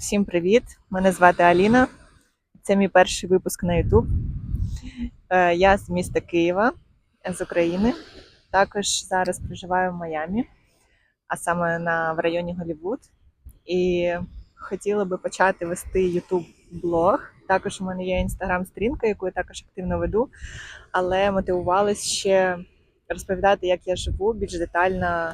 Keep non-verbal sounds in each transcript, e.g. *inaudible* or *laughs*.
Всім привіт! Мене звати Аліна. Це мій перший випуск на YouTube. Е, Я з міста Києва, з України. Також зараз проживаю в Майамі, а саме на, в районі Голівуд. І хотіла би почати вести YouTube блог. Також у мене є інстаграм-сторінка, яку я також активно веду, але мотивувалась ще розповідати, як я живу більш детально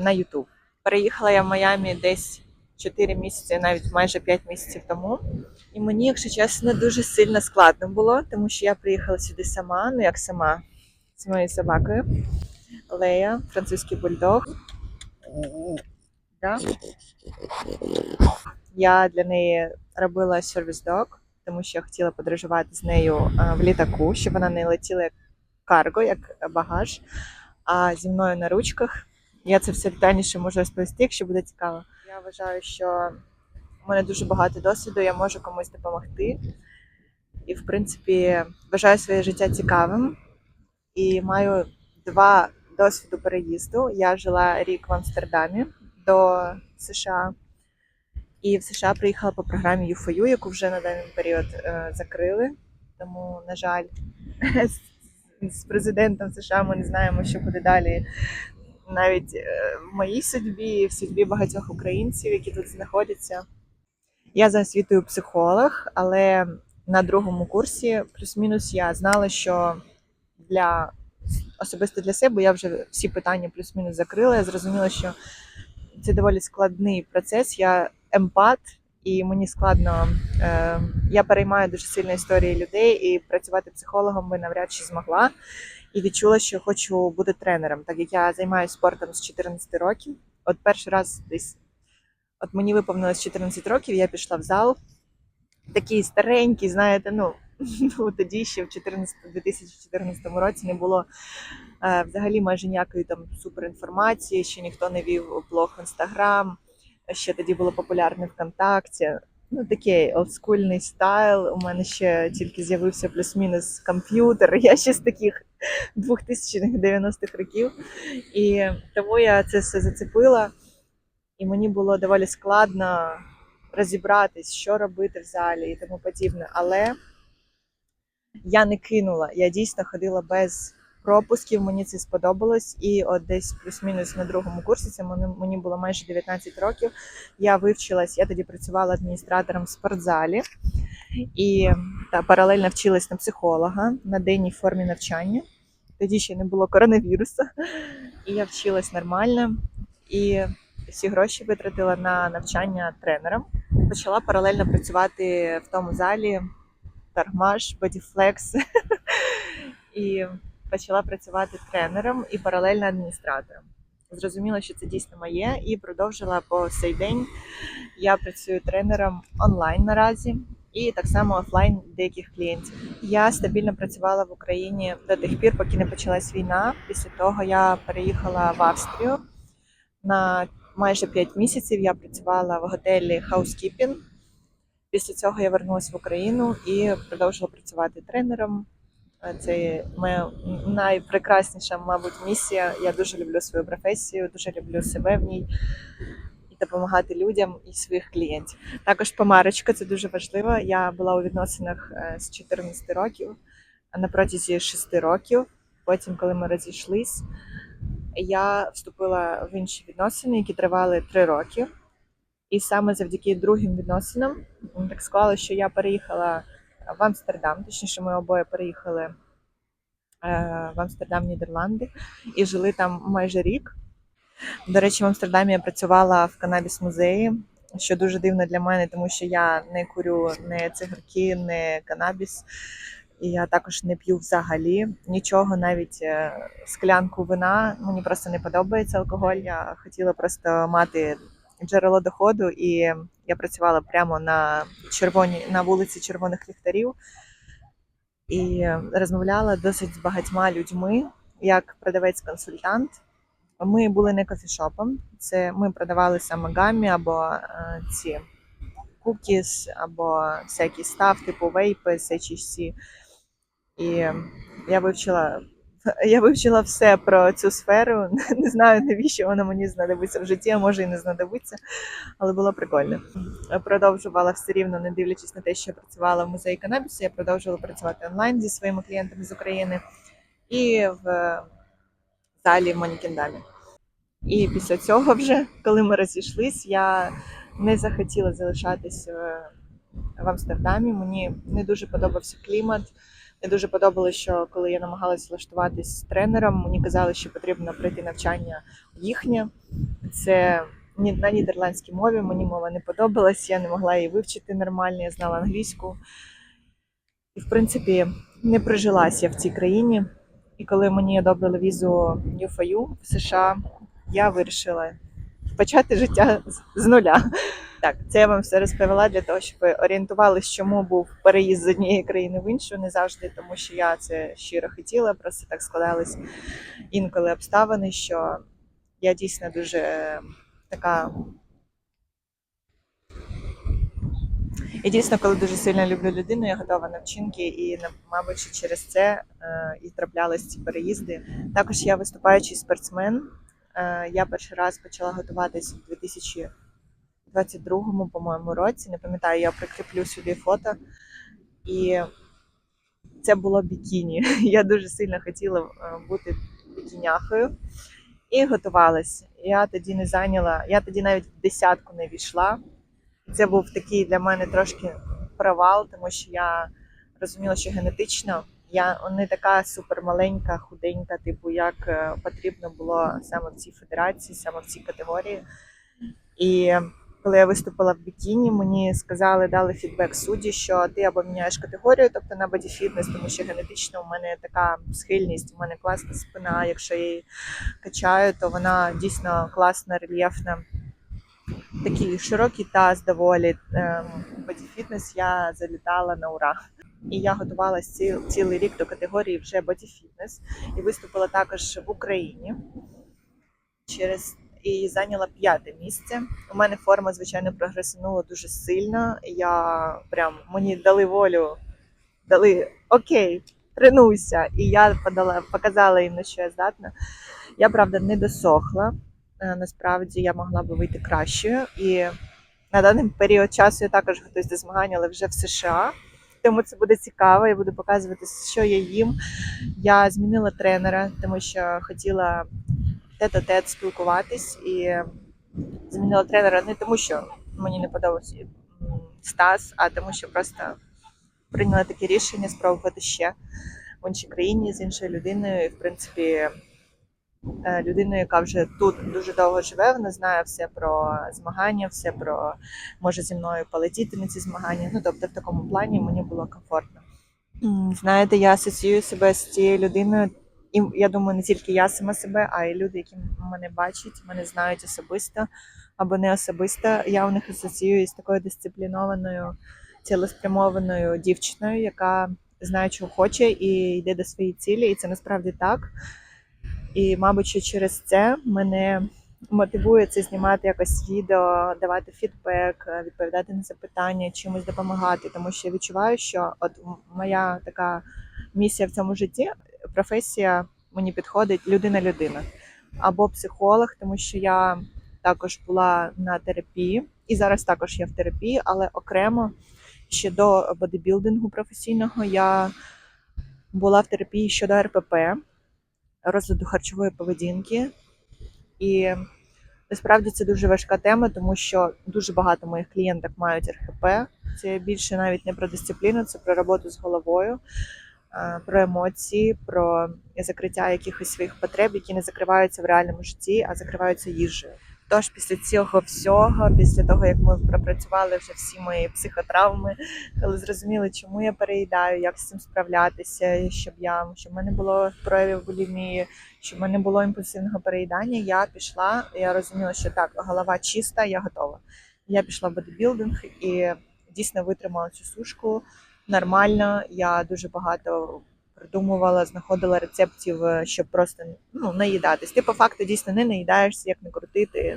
на YouTube. Переїхала я в Майамі десь 4 місяці, навіть майже 5 місяців тому. І мені, якщо чесно, дуже сильно складно було, тому що я приїхала сюди сама, ну як сама, з моєю собакою. Лея, французький бульдог. Да? Я для неї робила сервіс дог, тому що я хотіла подорожувати з нею е, в літаку, щоб вона не летіла як карго, як багаж, а зі мною на ручках. Я це все детальніше можу розповісти, якщо буде цікаво. Я вважаю, що у мене дуже багато досвіду, я можу комусь допомогти. І, в принципі, вважаю своє життя цікавим. І маю два досвіду переїзду. Я жила рік в Амстердамі до США. І в США приїхала по програмі UFU, яку вже на даний період е, закрили. Тому, на жаль, *laughs* з президентом США ми не знаємо, що буде далі навіть е, в моїй судьбі, в судьбі багатьох українців, які тут знаходяться. Я за освітою психолог, але на другому курсі плюс-мінус я знала, що для особисто для себе я вже всі питання плюс-мінус закрила. Я зрозуміла, що це доволі складний процес. Я емпат, і мені складно. Е, я переймаю дуже сильно історії людей, і працювати психологом би навряд чи змогла. І відчула, що хочу бути тренером, так як я займаюся спортом з 14 років. От перший раз десь, от мені виповнилось 14 років, я пішла в зал. Такий старенький, знаєте, ну, *laughs* ну тоді ще в 14, 2014 році не було е, взагалі майже ніякої там суперінформації, ще ніхто не вів блог в Інстаграм, ще тоді було популярне ВКонтакті. Ну, такий олдскульний стайл. У мене ще тільки з'явився плюс-мінус комп'ютер. Я ще з таких 2000-х 90-х років. І тому я це все зацепила. І мені було доволі складно розібратись, що робити в залі і тому подібне. Але я не кинула. Я дійсно ходила без пропусків, мені це сподобалось. І от десь плюс-мінус на другому курсі, це мені- було майже 19 років. Я вивчилась, я тоді працювала адміністратором в спортзалі і та, паралельно вчилась на психолога на денній формі навчання. Тоді ще не було коронавірусу, і я вчилась нормально. І всі гроші витратила на навчання тренером. Почала паралельно працювати в тому залі Таргмаш, Бодіфлекс. *laughs* І почала працювати тренером і паралельно адміністратором. Зрозуміла, що це дійсно моє, і продовжила по сей день. Я працюю тренером онлайн наразі і так само офлайн деяких клієнтів. Я стабільно працювала в Україні до тих пір, поки не почалась війна. Після того я переїхала в Австрію на майже 5 місяців. Я працювала в готелі Housekeeping. Після цього я вернулася в Україну і продовжила працювати тренером. Це моя найпрекрасніша, мабуть, місія. Я дуже люблю свою професію, дуже люблю себе в ній і допомагати людям і своїх клієнтів. Також помарочка це дуже важливо. Я була у відносинах е, з 14 років, а на протязі 6 років. Потім, коли ми розійшлись, я вступила в інші відносини, які тривали 3 роки. І саме завдяки другим відносинам так склало, що я переїхала в Амстердам, точніше, ми обоє переїхали е, в Амстердам, Нідерланди, і жили там майже рік. До речі, в Амстердамі я працювала в канабіс-музеї, що дуже дивно для мене, тому що я не курю не цигарки, не канабіс. І я також не п'ю взагалі нічого, навіть е, склянку вина. Мені просто не подобається алкоголь. Я хотіла просто мати джерело доходу, і я працювала прямо на червоній на вулиці червоних ліхтарів і розмовляла досить з багатьма людьми як продавець-консультант. Ми були не кофішопом, це ми продавали саме гаммі або е, ці кукіс, або всякий став, типу вейпи, HHC. І я вивчила Я вивчила все про цю сферу. Не знаю, навіщо вона мені знадобиться в житті, а може і не знадобиться, але було прикольно. Продовжувала все рівно, не дивлячись на те, що я працювала в музеї канабісу, я продовжувала працювати онлайн зі своїми клієнтами з України і в залі в. І після цього, вже, коли ми розійшлись, я не захотіла залишатись в Амстердамі. Мені не дуже подобався клімат. Не дуже подобалося, що коли я намагалася влаштуватись з тренером, мені казали, що потрібно пройти навчання їхнє. Це на нідерландській мові. Мені мова не подобалась, я не могла її вивчити нормально, я знала англійську. І, в принципі, не прижилася в цій країні. І коли мені одобрили візу UFU в США, я вирішила почати життя з- нуля. Так, це я вам все розповіла для того, щоб ви орієнтувалися, чому був переїзд з однієї країни в іншу, не завжди, тому що я це щиро хотіла, просто так складались інколи обставини, що я дійсно дуже така. І дійсно, коли дуже сильно люблю людину, я готова на вчинки, і мабуть, через це е, і траплялись ці переїзди. Також я виступаючий спортсмен. Е, я перший раз почала готуватись у 2022 по-моєму, році. Не пам'ятаю, я прикріплю сюди фото. І це було бікіні. *laughs* Я дуже сильно хотіла е, бути бікіняхою і готувалась. Я тоді не зайняла, я тоді навіть в десятку не війшла. Це був такий для мене трошки провал, тому що я розуміла, що генетично я не така супермаленька, худенька, типу, як е, потрібно було саме в цій федерації, саме в цій категорії. І коли я виступила в бікіні, мені сказали, дали фідбек судді, що ти або міняєш категорію, тобто на бодіфітнес, тому що генетично у мене така схильність, у мене класна спина. Якщо я її качаю, то вона дійсно класна, рельєфна. Такий широкий таз доволі. Ем, Бодіфітнес я залітала на ура. І я готувалася ці, цілий рік до категорії вже бодіфітнес і виступила також в Україні через і зайняла п'яте місце. У мене форма, звичайно, прогресинула дуже сильно. Я прям мені дали волю, дали окей, тренуйся. І я подала, показала їм, на що я здатна. Я правда не досохла. Е, Насправді я могла би вийти кращою. І на даний період часу я також готуюсь до змагань, але вже в США. Тому це буде цікаво, я буду показувати, що я їм. Я змінила тренера, тому що хотіла тет-а-тет спілкуватись і змінила тренера не тому, що мені не подобався Стас, а тому, що просто прийняла таке рішення спробувати ще в іншій країні з іншою людиною. І, в принципі, е, людиною, яка вже тут дуже довго живе, вона знає все про змагання, все про може зі мною полетіти на ці змагання. Ну тобто, в такому плані мені було комфортно. Знаєте, я асоціюю себе з цією людиною. І я думаю, не тільки я сама себе, а й люди, які мене бачать, мене знають особисто або не особисто. Я у них асоціюю з такою дисциплінованою, цілеспрямованою дівчиною, яка знає, чого хоче, і йде до своєї цілі. І це насправді так. І, мабуть, що через це мене мотивує це знімати якось відео, давати фідбек, е, відповідати на запитання, чимось допомагати. Тому що я відчуваю, що от моя така місія в цьому житті, професія мені підходить людина-людина або психолог, тому що я також була на терапії, і зараз також я в терапії, але окремо ще до бодибілдингу професійного я була в терапії щодо РПП, розладу харчової поведінки. І насправді це дуже важка тема, тому що дуже багато моїх клієнток мають РХП. Це більше навіть не про дисципліну, це про роботу з головою, про емоції, про закриття якихось своїх потреб, які не закриваються в реальному житті, а закриваються їжею. Тож після цього всього, після того як ми пропрацювали вже всі мої психотравми, коли зрозуміли, чому я переїдаю, як з цим справлятися, щоб я щоб в мене було проявів булімії, щоб в мене було імпульсивного переїдання, я пішла. Я розуміла, що так, голова чиста, я готова. Я пішла в бодибілдинг і дійсно витримала цю сушку нормально. Я дуже багато придумувала, знаходила рецептів, е, щоб просто ну, наїдатись. Ти по факту дійсно не наїдаєшся, як не крутити.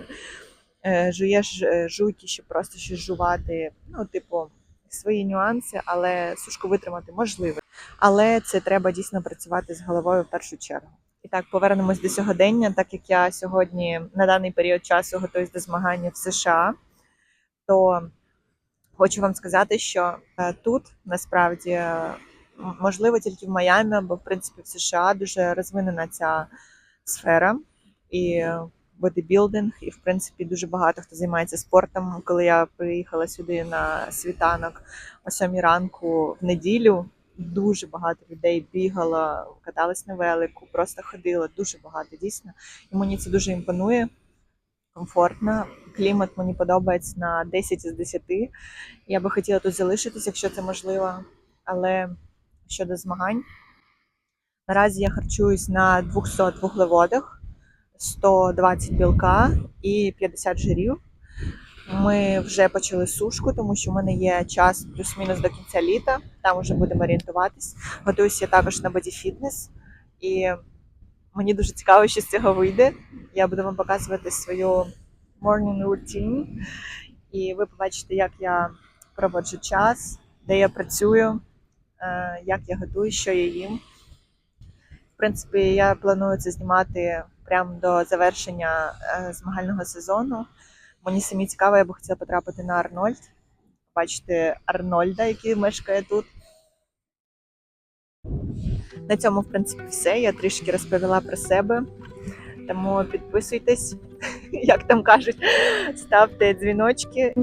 Е, Жуєш е, жуйки, щоб просто щось жувати. Ну, типу, свої нюанси, але сушку витримати можливо. Але це треба дійсно працювати з головою в першу чергу. І так, повернемось до сьогодення, так як я сьогодні на даний період часу готуюсь до змагання в США, то хочу вам сказати, що тут насправді можливо тільки в Майамі, бо в принципі в США дуже розвинена ця сфера і бодибілдинг, і в принципі дуже багато хто займається спортом. Коли я приїхала сюди на світанок о сьомій ранку в неділю, дуже багато людей бігало, катались на велику, просто ходило. Дуже багато дійсно. І мені це дуже імпонує. Комфортно, клімат мені подобається на 10 із 10. Я би хотіла тут залишитись, якщо це можливо. Але щодо змагань, наразі я харчуюсь на 200 вуглеводах, 120 білка і 50 жирів. Ми вже почали сушку, тому що в мене є час плюс-мінус до кінця літа. Там вже будемо орієнтуватись. Готуюся я також на боді-фітнес, і мені дуже цікаво, що з цього вийде. Я буду вам показувати свою morning routine, і ви побачите, як я проводжу час, де я працюю, як я готую, що я їм. В принципі, я планую це знімати прямо до завершення е, змагального сезону. Мені самі цікаво, я би хотіла потрапити на Арнольд. Бачити Арнольда, який мешкає тут. На цьому, в принципі, все. Я трішки розповіла про себе. Тому підписуйтесь, *laughs* як там кажуть, ставте дзвіночки.